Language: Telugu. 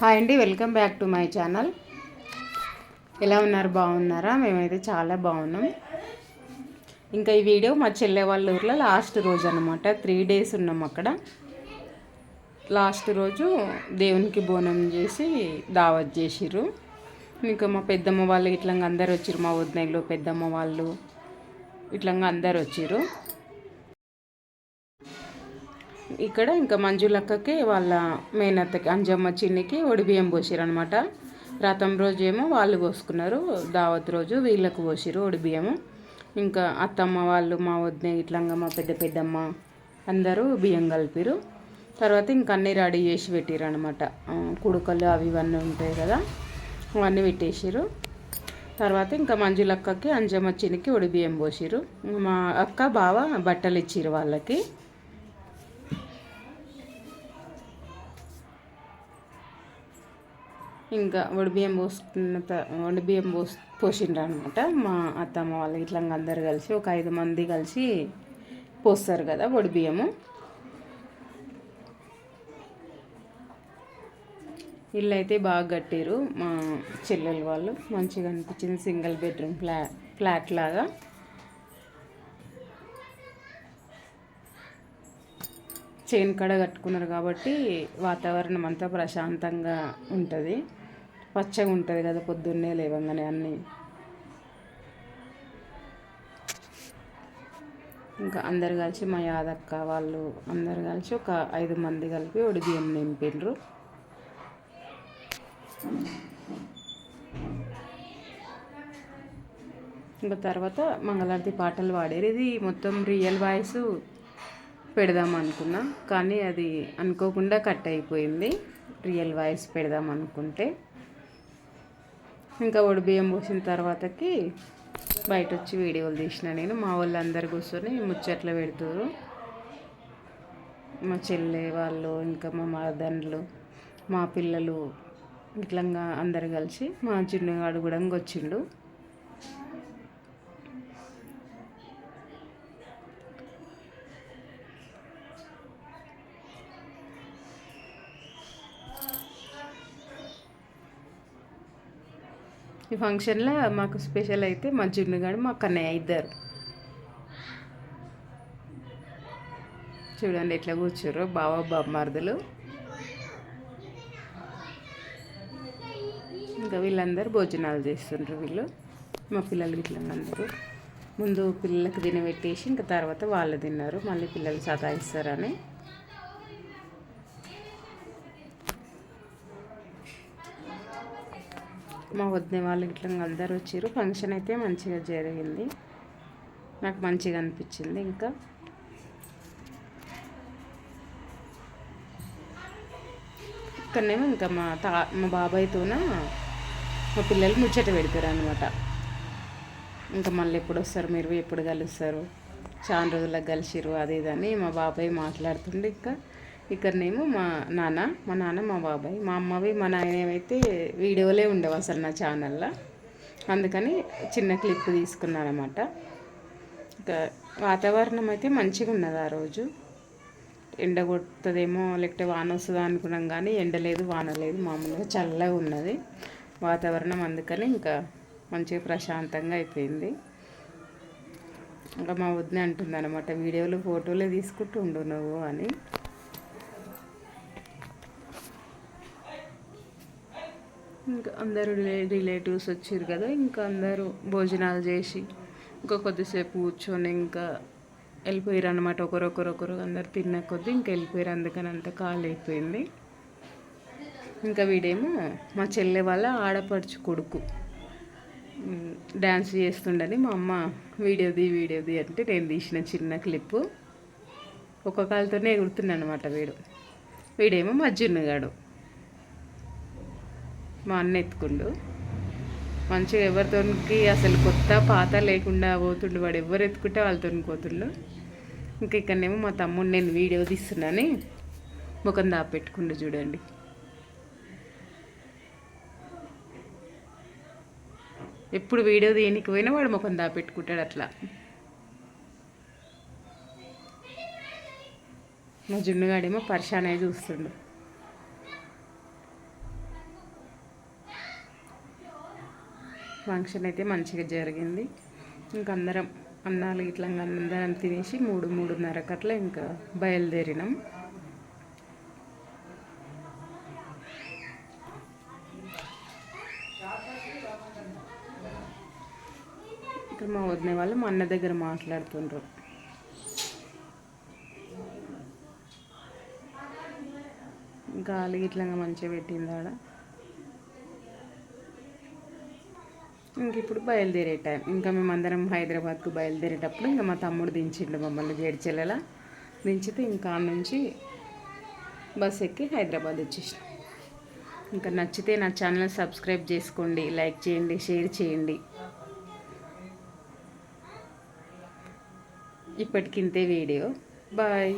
హాయ్ అండి welcome back to my channel. ఎలా ఉన్నారు? బాగున్నారా? మేమైతే చాలా బాగున్నాం. ఇంకా ఈ వీడియో మా చెల్లె వాళ్ళ ఊర్లో లాస్ట్ రోజు అనమాట త్రీ డేస్ ఉన్నాం అక్కడ. లాస్ట్ రోజు దేవునికి బోనం చేసి దావత్ చేసిర్రు. ఇంకా మా పెద్దమ్మ వాళ్ళు ఇట్లా అందరు వచ్చారు మా వదినలు పెద్దమ్మ వాళ్ళు ఇట్లా అందరు వచ్చారు ఇక్కడ ఇంకా మంజులక్కకి వాళ్ళ మేనత్తకి అంజమ్మ చిన్నికి ఒడిబియ్యం పోసిరు అనమాట రథం రోజు ఏమో వాళ్ళు పోసుకున్నారు. దావత్ రోజు వీళ్ళకు పోసిరు ఒడిబియ్యము ఇంకా అత్తమ్మ వాళ్ళు మా వదిన ఇట్లంగమ్మ పెద్ద పెద్దమ్మ అందరూ బియ్యం కలిపిరు. తర్వాత ఇంక అన్నీ రెడీ చేసి పెట్టిరు అనమాట కుడుకలు అవి ఇవన్నీ ఉంటాయి కదా అవన్నీ పెట్టేసిరు. తర్వాత ఇంకా మంజులక్కకి అంజమ్మ చిన్నికి ఒడిబియ్యం పోసిరు. మా అక్క బావ బట్టలు ఇచ్చిరు వాళ్ళకి. ఇంకా వడిబియ్యం పోసుకున్న వడిబియ్యం పోసి పోసిండ్రు అనమాట మా అత్తమ్మ వాళ్ళు ఇట్లా అందరు కలిసి ఒక ఐదు మంది కలిసి పోస్తారు కదా వడిబియ్యము ఇల్లు అయితే బాగా కట్టారు మా చెల్లెలు వాళ్ళు. మంచిగా అనిపించింది సింగిల్ బెడ్రూమ్ ఫ్లా ఫ్లాట్ లాగా. చైన్ కడ కట్టుకున్నారు కాబట్టి వాతావరణం అంతా ప్రశాంతంగా ఉంటుంది. పచ్చగా ఉంటుంది కదా పొద్దున్నే లేవంగానే అన్నీ. ఇంకా అందరు కలిసి మా యాదక్క వాళ్ళు అందరు కలిసి ఒక ఐదు మంది కలిపి ఒడి బియ్యం నింపిండ్రు ఇంకా తర్వాత మంగళారతి పాటలు పాడారు. ఇది మొత్తం రియల్ వాయిస్ పెడదాం అనుకున్నా కానీ అది అనుకోకుండా కట్ అయిపోయింది. రియల్ వాయిస్ పెడదాం అనుకుంటే. ఇంకా బియ్యం పోసిన తర్వాతకి బయట వచ్చి వీడియోలు తీసిన నేను. మా వాళ్ళు అందరు కూర్చొని ముచ్చట్లు పెడుతురు మా చెల్లె వాళ్ళు ఇంకా మా మదన్లు మా పిల్లలు ఇట్లంగా అందరు కలిసి మా చిన్నగాడు కూడా వచ్చిండు ఈ ఫంక్షన్లో మాకు స్పెషల్ అయితే మా జున్నుగాడు మా కన్నయ్య ఇద్దరు. చూడండి ఎట్లా కూర్చోరు బావ బామ్మర్దులు. ఇంకా వీళ్ళందరూ భోజనాలు చేస్తుండ్రు వీళ్ళు. మా పిల్లలు ఇట్లా అందరూ ముందు పిల్లలకి తినబెట్టేసి ఇంకా తర్వాత వాళ్ళు తిన్నారు. మళ్ళీ పిల్లలు సతాయిస్తారని. మా వదిన వాళ్ళు ఇట్లా అందరు వచ్చారు. ఫంక్షన్ అయితే మంచిగా జరిగింది. నాకు మంచిగా అనిపించింది ఇంకా. ఇక్కడనేమో ఇంకా మా తా మా బాబాయ్తోన మా పిల్లలు ముచ్చట పెడతారు అనమాట ఇంకా మళ్ళీ ఎప్పుడు వస్తారు మీరు ఎప్పుడు కలుస్తారు? చాలా రోజులకు కలిసిరు అది ఇదని మా బాబాయ్ మాట్లాడుతుండే ఇంకా. ఇక్కడనేమో మా నాన్న మా నాన్న మా బాబాయ్. మా అమ్మవి మా నాయనమైతే వీడియోలే ఉండవు అసలు నా ఛానల్లో. అందుకని చిన్న క్లిప్ తీసుకున్నాను అనమాట ఇంకా వాతావరణం అయితే మంచిగా ఉన్నది ఆ రోజు. ఎండ కొడుతుందేమో లేకపోతే వాన వస్తుందా అనుకున్నాం కానీ ఎండ లేదు వాన లేదు మామూలుగా చల్లగా ఉన్నది వాతావరణం. అందుకని ఇంకా మంచిగా ప్రశాంతంగా అయిపోయింది. ఇంకా మా వదిన అంటుంది అనమాట వీడియోలు ఫోటోలే తీసుకుంటూ ఉండు నువ్వు అని. ఇంకా అందరూ రిలేటివ్స్ వచ్చారు కదా ఇంకా అందరూ భోజనాలు చేసి ఇంకా కొద్దిసేపు కూర్చొని ఇంకా వెళ్ళిపోయారు అనమాట ఒకరొకరొకరు అందరు తిన్న కొద్దీ ఇంకా వెళ్ళిపోయారు అందుకని అంత ఖాళీ అయిపోయింది. ఇంకా వీడేమో మా చెల్లె వాళ్ళ ఆడపడుచు కొడుకు. డ్యాన్స్ చేస్తుండని మా అమ్మ వీడియోది వీడియోది అంటే నేను తీసిన చిన్న క్లిప్పు ఒక కాలుతోనే ఎగురుతున్నాను అనమాట వీడు. వీడేమో మజ్జున్నగాడు. మా అన్న ఎత్తుకుండు. మంచిగా ఎవరితోనికి అసలు కొత్త పాత లేకుండా పోతుండు. వాడు ఎవరు ఎత్తుకుంటే వాళ్ళతో పోతుండు. ఇంకా ఇక్కడనేమో మా తమ్ముడు నేను వీడియో తీస్తున్నాను ముఖం దాపెట్టుకుండు చూడండి. ఎప్పుడు వీడియో దేనికి పోయినా వాడు ముఖం దాపెట్టుకుంటాడు అట్లా. మా జున్నుగాడేమో పరిశానే చూస్తుండు. ఫంక్షన్ అయితే మంచిగా జరిగింది. ఇంక అందరం అన్నాలు ఇట్లా అందరం తినేసి మూడు మూడున్నర అట్లా ఇంకా బయలుదేరినాం. ఇక్కడ మా వదిన వాళ్ళు మా అన్న దగ్గర మాట్లాడుతుండ్రు. గాలి ఇట్లా మంచిగా పెట్టింది ఆడ. ఇంక ఇప్పుడు బయలుదేరే టైం. ఇంకా మేమందరం హైదరాబాద్కు బయలుదేరేటప్పుడు ఇంకా మా తమ్ముడు దించిండు మమ్మల్ని జేడ్చెల్లెల. దించితే ఇంకా నుంచి బస్ ఎక్కి హైదరాబాద్ వచ్చేసాం ఇంకా నచ్చితే నా ఛానల్ సబ్స్క్రైబ్ చేసుకోండి లైక్ చేయండి షేర్ చేయండి. ఇప్పటికింతే వీడియో. బాయ్.